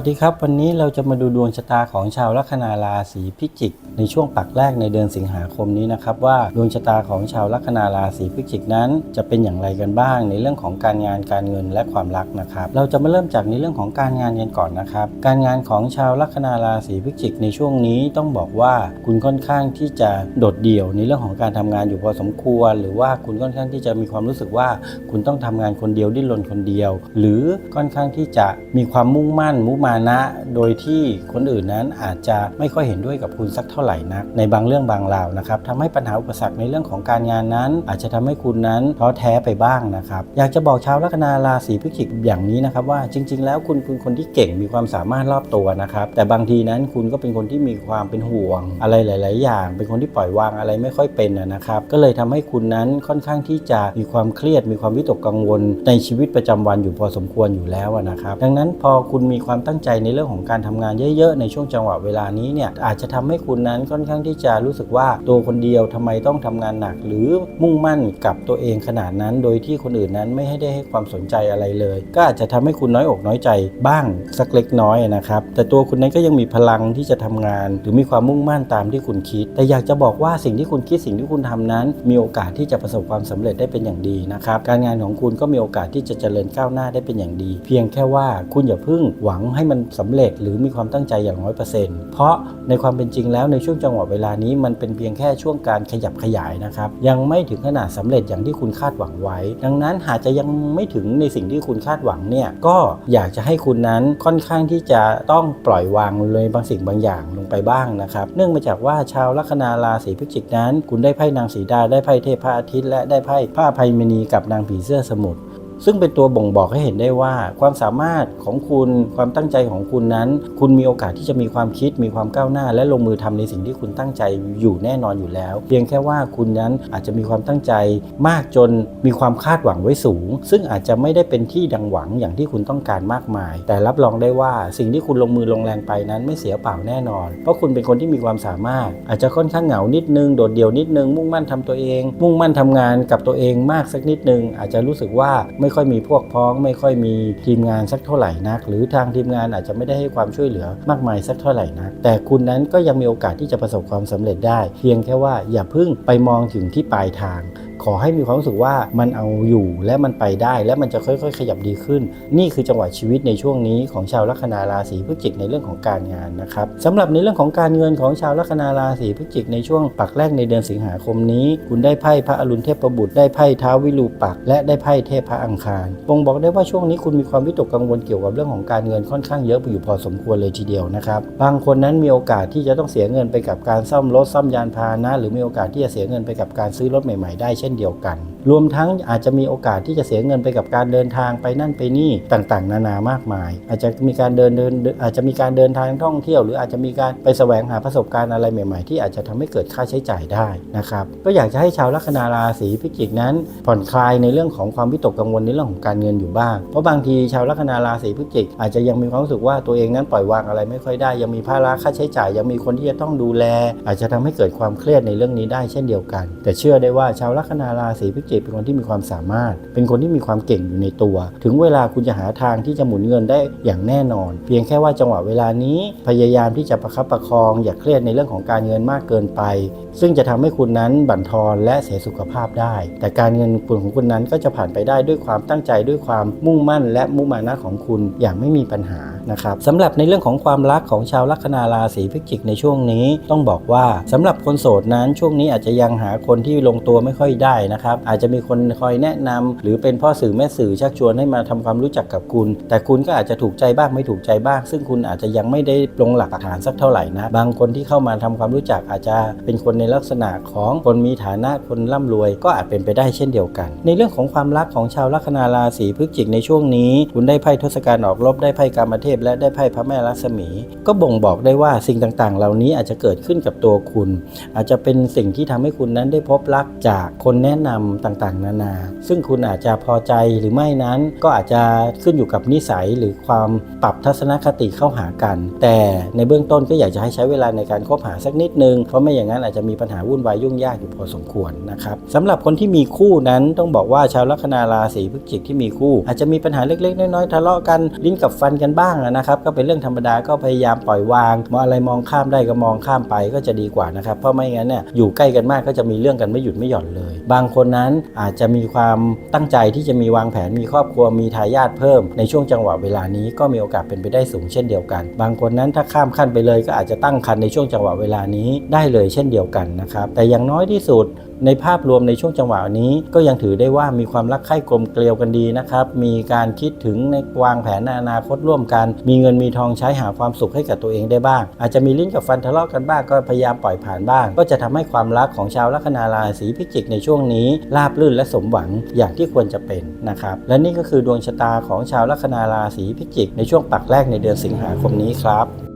สดีครับ วันนี้เราจะมาดูดวงชะตาของชาวลัคนาราศีพิจิก ในช่วงปักแรกในเดือนสิงหาคมนี้นะครับว่าดวงชะตาของชาวลัคนาราศีพิจิกนั้น จะเป็นอย่างไรกันบ้างในเรื่องของการงานการเงินและความรักนะครับ เราจะมาเริ่มจากในเรื่องของการงานกันก่อนนะครับ การงานของชาวลัคนาราศีพิจิก ในช่วงนี้ต้องบอกว่าคุณค่อนข้างที่จะโดดเดี่ยวในเรื่องของการทำงานอยู่พอสมควร หรือว่าคุณค่อนข้างที่จะมีความรู้สึกว่า คุณต้องทำงานคนเดียวดิ้นรนคนเดียว หรือค่อนข้างที่จะมีความมุ่งมั่นมุ่งมานะ โดยที่คนอื่นนั้นอาจจะไม่ค่อยเห็นด้วยกับคุณสักเท่าไหร่นัก ในบางเรื่องบางราวนะครับทำให้ปัญหาอุปสรรคในเรื่องของการงานนั้น อาจจะทำให้คุณนั้นท้อแท้ไปบ้างนะครับ อยากจะบอกชาวลัคนาราศีพฤศจิกอย่างนี้นะครับว่าจริง ๆ แล้วคุณคือคนที่เก่งมีความสามารถรอบตัวนะครับ แต่บางทีนั้นคุณก็เป็นคนที่มีความเป็นห่วง อะไรหลาย ๆ อย่าง เป็นคนที่ปล่อยวางอะไรไม่ค่อยเป็นนะครับ ก็เลยทำให้คุณนั้นค่อนข้างที่จะมีความเครียดมีความวิตกกังวล ในชีวิตประจำวันอยู่พอสมควรอยู่แล้วนะครับ ดังนั้นพอคุณมีความตั้งั้งใจในเรื่องของการทำงานเยอะๆ ในช่วงจังหวะเวลานี้เนี่ยอาจจะทำให้คุณนั้นค่อนข้างที่จะรู้สึกว่าตัวคนเดียวทำไมต้องทำงานหนัก หรือมุ่งมั่นกับตัวเองขนาดนั้น โดยที่คนอื่นนั้นไม่ให้ได้ให้ความสนใจอะไรเลย ก็อาจจะทำให้คุณน้อยอกน้อยใจบ้างสักเล็กน้อยนะครับแต่ตัวคุณนั้นก็ยังมีพลังที่จะทำงาน หรือมีความมุ่งมั่นตามที่คุณคิด แต่อยากจะบอกว่าสิ่งที่คุณคิดสิ่งที่คุณทำนั้น มีโอกาสที่จะประสบความสำเร็จได้เป็นอย่างดีนะครับการงานของคุณก็มีโอกาสที่จะเจริญก้าวหน้าได้เป็นอย่างดี เพียงแค่ว่าคุณอย่าเพิ่งหวังใให้มันสำเร็จหรือมีความตั้งใจอย่างร้อยเปอร์เซ็นต์เพราะในความเป็นจริงแล้วในช่วงจังหวะเวลานี้มันเป็นเพียงแค่ช่วงการขยับขยายนะครับ ยังไม่ถึงขนาดสำเร็จอย่างที่คุณคาดหวังไว้ ดังนั้นหากจะยังไม่ถึงในสิ่งที่คุณคาดหวังเนี่ยก็อยากจะให้คุณนั้นค่อนข้างที่จะต้องปล่อยวางเลยบางสิ่งบางอย่างลงไปบ้างนะครับ เนื่องมาจากว่าชาวลัคนาราศีพฤศจิกนั้น คุณได้ไพ่นางสีดาได้ไพ่เทพพระอาทิตย์และได้ไพ่พระอภัยมณีกับนางผีเสื้อสมุทร ซึ่งเป็นตัวบ่งบอกให้เห็นได้ว่า ความสามารถของคุณความตั้งใจของคุณนั้น คุณมีโอกาสที่จะมีความคิดมีความก้าวหน้า และลงมือทำในสิ่งที่คุณตั้งใจอยู่แน่นอนอยู่แล้ว เพียงแค่ว่าคุณนั้นอาจจะมีความตั้งใจมากจนมีความคาดหวังไว้สูง ซึ่งอาจจะไม่ได้เป็นที่ดังหวังอย่างที่คุณต้องการมากมาย แต่รับรองได้ว่าสิ่งที่คุณลงมือลงแรงไปนั้นไม่เสียเปล่าแน่นอน เพราะคุณเป็นคนที่มีความสามารถ อาจจะค่อนข้างเหงานิดนึงโดดเดี่ยวนิดนึงมุ่งมั่นทำตัวเอง มุ่งมั่นทำงานกับตัวเองมากสักนิดนึงอาจจะรู้สึกว่าไม่ไม่ค่อยมีพวกพ้อง ไม่ค่อยมีทีมงานสักเท่าไหร่นัก หรือทางทีมงานอาจจะไม่ได้ให้ความช่วยเหลือมากมายสักเท่าไหร่นัก แต่คุณนั้นก็ยังมีโอกาสที่จะประสบความสำเร็จได้ เพียงแค่ว่าอย่าเพิ่งไปมองถึงที่ปลายทาง ขอให้มีความรู้สึกว่ามันเอาอยู่และมันไปได้ และมันจะค่อย ๆ ขยับดีขึ้น นี่คือจังหวะชีวิตในช่วงนี้ของชาวลัคนาราศีพฤศจิกในเรื่องของการงานนะครับสำหรับในเรื่องของการเงินของชาวลัคนาราศีพฤศจิกในช่วงปักแรกในเดือนสิงหาคมนี้ คุณได้ไพ่พระอรุณเทพบุตรได้ไพ่ท้าววิรูปัก และได้ไพ่เทพพระอังคารบ่งบอกได้ว่าช่วงนี้คุณมีความวิตกกังวลเกี่ยวกับเรื่องของการเงินค่อนข้างเยอะไปอยู่พอสมควรเลยทีเดียวนะครับบางคนนั้นมีโอกาสที่จะต้องเสียเงินไปกับการซ่อมรถซ่อมยานพาหนะ หรือมีโอกาสที่จะเสียเงินไปกับการซื้อรถใหม่ๆได้เช่นเดียวกันรวมทั้งอาจจะมีโอกาสที่จะเสียเงินไปกับการเดินทางไปนั่นไปนี่ต่างๆ นานามากมาย อาจจะมีการเดินเดินอาจจะมีการเดินทางท่องเที่ยว หรืออาจจะมีการไปแสวงหาประสบการณ์อะไรใหม่ ๆ ที่อาจจะทำให้เกิดค่าใช้จ่ายได้นะครับก็อยากจะให้ชาวลัคนาราศีพิจิกนั้น ผ่อนคลายในเรื่องของความวิตกกังวลในเรื่องของการเงินอยู่บ้าง เพราะบางทีชาวลัคนาราศีพิจิก อาจจะยังมีความรู้สึกว่าตัวเองนั้นปล่อยวางอะไรไม่ค่อยได้ ยังมีภาระค่าใช้จ่าย ยังมีคนที่จะต้องดูแล อาจจะทำให้เกิดความเครียดในเรื่องนี้ได้เช่นเดียวกัน แต่เชื่อได้ว่าชาวลัคนาราศีพิจิกเป็นคนที่มีความสามารถ เป็นคนที่มีความเก่งอยู่ในตัว ถึงเวลาคุณจะหาทางที่จะหมุนเงินได้อย่างแน่นอน เพียงแค่ว่าจังหวะเวลานี้พยายามที่จะประคับประคอง อย่าเครียดในเรื่องของการเงินมากเกินไป ซึ่งจะทำให้คุณนั้นบั่นทอนและเสียสุขภาพได้ แต่การเงินคุณของคุณนั้นก็จะผ่านไปได้ด้วยความตั้งใจด้วยความมุ่งมั่น และมุ่งมานะของคุณอย่างไม่มีปัญหานะครับสำหรับในเรื่องของความรักของชาวลัคนาราศีพิจิกในช่วงนี้ต้องบอกว่าสำหรับคนโสดนั้นช่วงนี้อาจจะยังหาคนที่ลงตัวไม่ค่อยได้นะครับอาจจะมีคนคอยแนะนำหรือเป็นพ่อสื่อแม่สื่อชักชวนให้มาทำความรู้จักกับคุณ แต่คุณก็อาจจะถูกใจบ้างไม่ถูกใจบ้าง ซึ่งคุณอาจจะยังไม่ได้ลงหลักฐานสักเท่าไหร่นะบางคนที่เข้ามาทำความรู้จักอาจจะเป็นคนในลักษณะของคนมีฐานะคนร่ำรวย ก็อาจเป็นไปได้เช่นเดียวกัน ในเรื่องของความรักของชาวลัคนาราศีพฤศจิกในช่วงนี้ คุณได้ไพ่ทศกัณฐ์ออกรบได้ไพ่กามเทพและได้ไพ่พระแม่ลักษมี ก็บ่งบอกได้ว่าสิ่งต่างๆ เหล่านี้อาจจะเกิดขึ้นกับตัวคุณ อาจจะเป็นสิ่งที่ทำให้คุณนั้นได้พบรักจากคนแนะนำต่างๆ นานา ซึ่งคุณอาจจะพอใจหรือไม่นั้นก็อาจจะขึ้นอยู่กับนิสัยหรือความปรับทัศนคติเข้าหากัน แต่ในเบื้องต้นก็อยากจะให้ใช้เวลาในการคบหาสักนิดนึง เพราะไม่อย่างนั้นอาจจะมีปัญหาวุ่นวายยุ่งยากอยู่พอสมควรนะครับสำหรับคนที่มีคู่นั้นต้องบอกว่าชาวลัคนาราศีพฤศจิกที่มีคู่ อาจจะมีปัญหาเล็กๆ น้อยๆทะเลาะกันลิ้นกับฟันกันบ้างนะครับก็เป็นเรื่องธรรมดาก็พยายามปล่อยวางมองอะไรมองข้ามได้ก็มองข้ามไปก็จะดีกว่านะครับเพราะไม่งั้นเนี่ยอยู่ใกล้กันมากก็จะมีเรื่องกันไม่หยุดไม่หย่อนเลย บางคนนั้นอาจจะมีความตั้งใจที่จะมีวางแผนมีครอบครัวมีทายาทเพิ่ม ในช่วงจังหวะเวลานี้ก็มีโอกาสเป็นไปได้สูงเช่นเดียวกัน บางคนนั้นถ้าข้ามขั้นไปเลยก็อาจจะตั้งคันในช่วงจังหวะเวลานี้ได้เลยเช่นเดียวกันนะครับแต่อย่างน้อยที่สุด ในภาพรวมในช่วงจังหวะนี้ก็ยังถือได้ว่ามีความรักใคร่กลมเกลียวกันดีนะครับ มีการคิดถึงในวางแผนในอนาคตร่วมกัน มีเงินมีทองใช้หาความสุขให้กับตัวเองได้บ้าง อาจจะมีลิ้นกับฟันทะเลาะกันบ้างก็พยายามปล่อยผ่านบ้าง ก็จะทำให้ความรักของชาวลัคนาราศีพิจิกในช่วงนี้ราบรื่นและสมหวังอย่างที่ควรจะเป็นนะครับ และนี่ก็คือดวงชะตาของชาวลัคนาราศีพิจิกในช่วงปักแรกในเดือนสิงหาคมนี้ครับ